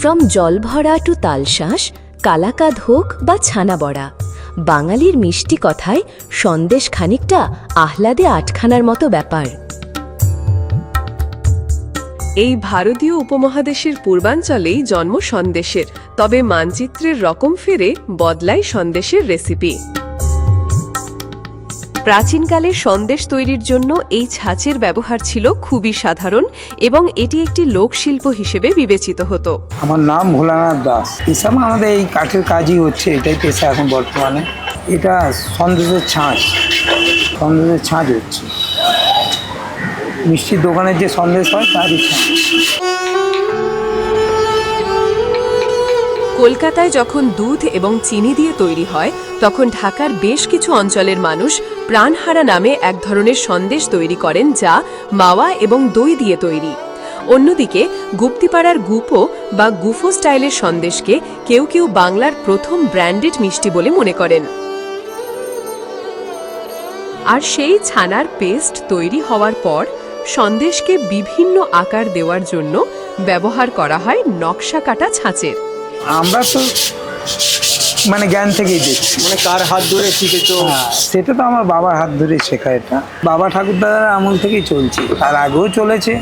From জলভরা to তালশাঁস কালাকাদ হোক বা ছানা বড়া বাঙালির মিষ্টি কথায় সন্দেশ খানিকটা আহ্লাদে আটখানার মতো ব্যাপার। এই ভারতীয় উপমহাদেশের পূর্বাঞ্চলেই জন্ম সন্দেশের, তবে মানচিত্রের রকম ফিরে বদলায় সন্দেশের রেসিপি প্রাচীনকালে সন্দেশ তৈরির জন্য এই ছাঁচের ব্যবহার ছিল খুবই সাধারণ এবং এটি একটি লোকশিল্প হিসেবে বিবেচিত হতো। আমার নাম ভোলানাথ দাস। পেশা আমাদের এই কাঠের কাজই হচ্ছে এটাই পেশা এখন বর্তমানে। এটা সন্দেশের ছাঁচ। সন্দেশের ছাঁচ হচ্ছে। মিষ্টির দোকানের যে সন্দেশ হয় তারই ছাঁচ। কলকাতায় যখন দুধ এবং চিনি দিয়ে তৈরি হয় তখন ঢাকার বেশ কিছু অঞ্চলের মানুষ প্রাণহারা নামে এক ধরনের সন্দেশ তৈরি করেন যা মাওয়া এবং দই দিয়ে তৈরি। অন্যদিকে গুপ্তিপাড়ার গুপো বা গুফো স্টাইলের সন্দেশকে কেউ কেউ বাংলার প্রথম ব্র্যান্ডেড মিষ্টি বলে মনে করেন। আর সেই ছানার পেস্ট তৈরি হওয়ার পর সন্দেশকে বিভিন্ন আকার দেওয়ার জন্য ব্যবহার করা হয় নকশা কাটা ছাঁচের। আমরা তো মানে জ্ঞান থেকেই দেখছি মানে কার হাত ধরে শিখেছো? হ্যাঁ, সেটা তো আমার বাবার হাত ধরে শেখা এটা। বাবা ঠাকুরদাদার আমল থেকেই চলছে তার আগেও চলেছে।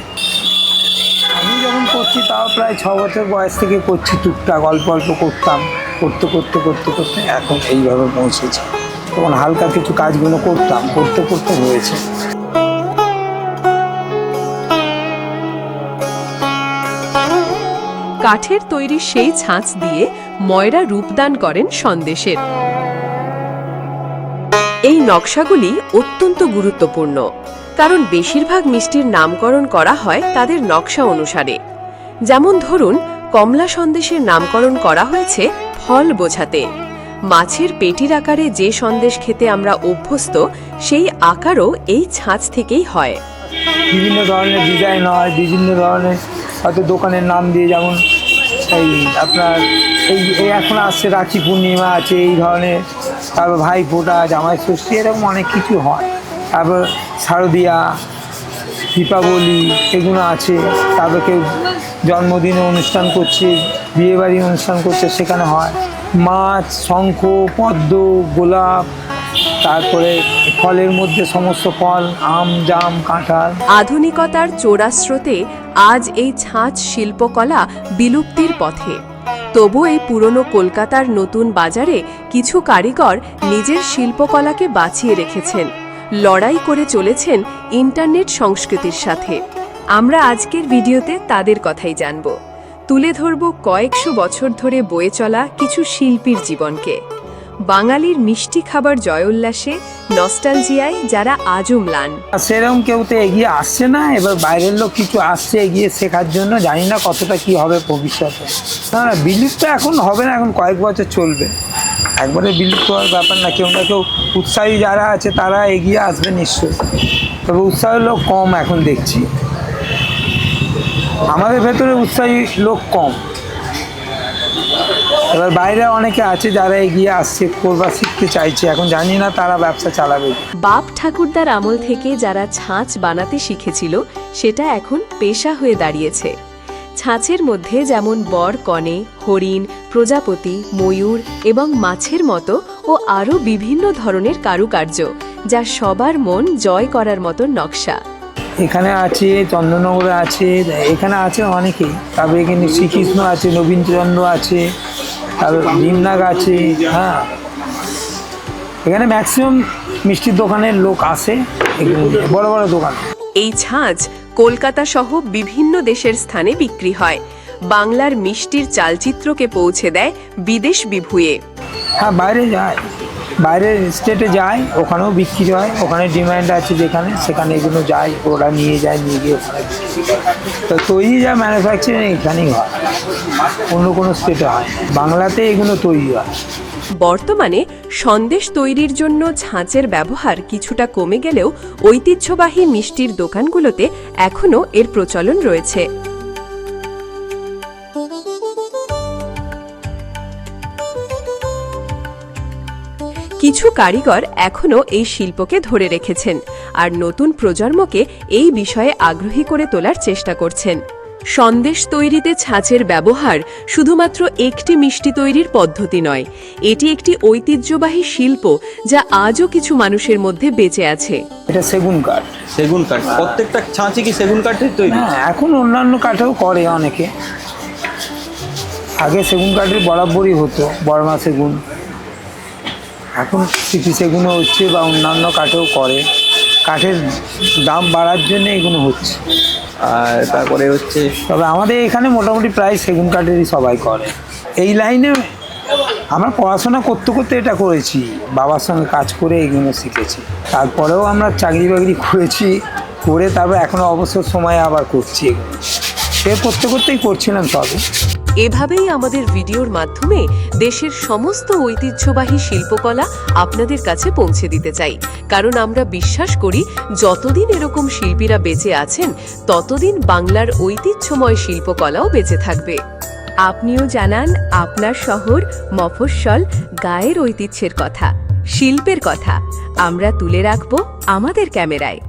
আমি যখন করছি তাও প্রায় ছ বছর বয়স থেকে করছি টুকটাক অল্প অল্প করতাম। করতে করতে করতে করতে এখন এইভাবে পৌঁছেছি। তখন হালকা কিছু কাজগুলো করতাম করতে করতে হয়েছে। কাঠের তৈরি সেই ছাঁচ দিয়ে ময়রা রূপদান করেন সন্দেশের। এই নকশাগুলি অত্যন্ত গুরুত্বপূর্ণ, কারণ বেশিরভাগ মিষ্টির নামকরণ করা হয় তাদের নকশা অনুসারে। যেমন ধরুন, কমলা সন্দেশের নামকরণ করা হয়েছে ফল বোঝাতে। মাছের পেটির আকারে যে সন্দেশ খেতে আমরা অভ্যস্ত, সেই আকারও এই ছাঁচ থেকেই হয়। বিভিন্ন ধরনের ডিজাইন হয়, বিভিন্ন ধরনের হয়তো দোকানের নাম দিয়ে যেমন এই আপনার, এই এই এখন আসছে রাখি পূর্ণিমা আছে, এই ধরনের, তারপর ভাই ফোটা জামাই ষষ্ঠী, এরকম অনেক কিছু হয়। তারপর শারদিয়া, দীপাবলি, এগুলো আছে। তারপর কেউ জন্মদিনে অনুষ্ঠান করছে, বিয়েবাড়ি অনুষ্ঠান করছে, সেখানে হয়। মাছ, শঙ্খ, পদ্ম, গোলাপ তারপরে ফলের মধ্যে সমস্ত ফল, আম, জাম, কাঁঠাল। আধুনিকতার চোরাস্রোতে আজ এই ছাঁচ শিল্পকলা বিলুপ্তির পথে। তবু এই পুরনো কলকাতার নতুন বাজারে কিছু কারিগর নিজের শিল্পকলাকে বাঁচিয়ে রেখেছেন, লড়াই করে চলেছেন ইন্টারনেট সংস্কৃতির সাথে। আমরা আজকের ভিডিওতে তাদের কথাই জানব। তুলে ধরব কয়েকশো বছর ধরে বয়ে চলা কিছু শিল্পীর জীবনকে। বাঙালির মিষ্টি খাবার জয়োল্লাসে, নস্টালজিয়ায় যারা আজও ম্লান। সেরকম কেউ তো এগিয়ে আসছে না, এবার বাইরের লোক কিছু আসছে এগিয়ে শেখার জন্য, জানি না কতটা কি হবে ভবিষ্যতে। না না বিলুপ্ত এখন হবে না, এখন কয়েক বছর চলবে। একবারে বিলুপ্ত হওয়ার ব্যাপার না, কেউ না কেউ উৎসাহী যারা আছে, তারা এগিয়ে আসবে নিশ্চয়ই। তবে উৎসাহের লোক কম এখন দেখছি। আমাদের ভেতরে উৎসাহী লোক কম। এবার বাইরে অনেকে আছে যারা এগিয়ে আসছে করবা শিখতে চাইছে, এখন জানি না তারা ব্যবসা চালাবে। বাপ ঠাকুরদার আমল থেকে যারা ছাঁচ বানাতে শিখেছিল, সেটা এখন পেশা হয়ে দাঁড়িয়েছে। ছাঁচের মধ্যে যেমন বর, কনে, হরিণ, প্রজাপতি, ময়ূর এবং মাছের মতো ও আরও বিভিন্ন ধরনের কারুকার্য, যা সবার মন জয় করার মতো নকশা। এখানে আছে চন্দননগরে আছে এখানে আছে অনেকেই তারপরে এখানে শ্রীকৃষ্ণ আছে নবীনচন্দ্র আছে তারপর ভীমনাগ আছে হ্যাঁ। এখানে ম্যাক্সিমাম মিষ্টির দোকানের লোক আসে বড় বড় দোকান। এই ছাঁচ কলকাতা সহ বিভিন্ন দেশের স্থানে বিক্রি হয়। বাংলার মিষ্টির চালচিত্রকে পৌঁছে দেয় বিদেশ বিভুয়ে হ্যাঁ বাইরে যায়। বাইরের স্টেটে যায়, ওখানেও বিক্রি হয়। ওখানে ডিমান্ড আছে যেখানে, সেখানে এগুলো যায়, ওরা নিয়ে যায়, নিয়ে গিয়ে ওখানে তো তৈরি যা ম্যানুফ্যাকচারিং এখানেই হয়। অন্য কোনো স্টেটে হয় বাংলাতে এগুলো তৈরি হয়। বর্তমানে সন্দেশ তৈরির জন্য ছাঁচের ব্যবহার কিছুটা কমে গেলেও ঐতিহ্যবাহী মিষ্টির দোকানগুলোতে এখনও এর প্রচলন রয়েছে। কিছু কারিগর এখনও এই শিল্পকে ধরে রেখেছেন আর নতুন প্রজন্মকে এই বিষয়ে আগ্রহী করে তোলার চেষ্টা করছেন। সন্দেশ তৈরিতে ছাঁচের ব্যবহার শুধুমাত্র একটি মিষ্টি তৈরির পদ্ধতি নয় এটি একটি ঐতিহ্যবাহী শিল্প যা আজও কিছু মানুষের মধ্যে বেঁচে আছে। এটা সেগুন কাঠ। সেগুন কাঠ। প্রত্যেকটা ছাঁচে কি সেগুন কাঠের তৈরি? হ্যাঁ এখন অন্যান্য কাঠেও করে অনেকে। আগে সেগুন কাঠের বরাবরই হতো বর্মা সেগুন। এখন স্মৃতি সেগুনও হচ্ছে বা অন্যান্য কাঠেও করে। কাঠের দাম বাড়ার জন্য এগুলো হচ্ছে। আর তারপরে হচ্ছে তবে আমাদের এখানে মোটামুটি প্রায় সেগুন কাঠেরই সবাই করে। এই লাইনে আমরা পড়াশোনা করতে করতে এটা করেছি। বাবার সঙ্গে কাজ করে এগুলো শিখেছি। তারপরেও আমরা চাকরি বাকরি করেছি করে তারপর এখনও অবসর সময় আবার করছি এগুলো সে করতে করতেই করছিলাম সবই। এভাবেই আমাদের ভিডিওর মাধ্যমে দেশের সমস্ত ঐতিহ্যবাহী শিল্পকলা আপনাদের কাছে পৌঁছে দিতে চাই। কারণ আমরা বিশ্বাস করি, যতদিন এরকম শিল্পীরা বেঁচে আছেন, ততদিন বাংলার ঐতিহ্যময় শিল্পকলাও বেঁচে থাকবে। আপনিও জানান আপনার শহর মফস্বল গায়ের ঐতিহ্যের কথা, শিল্পের কথা। আমরা তুলে রাখব আমাদের ক্যামেরায়।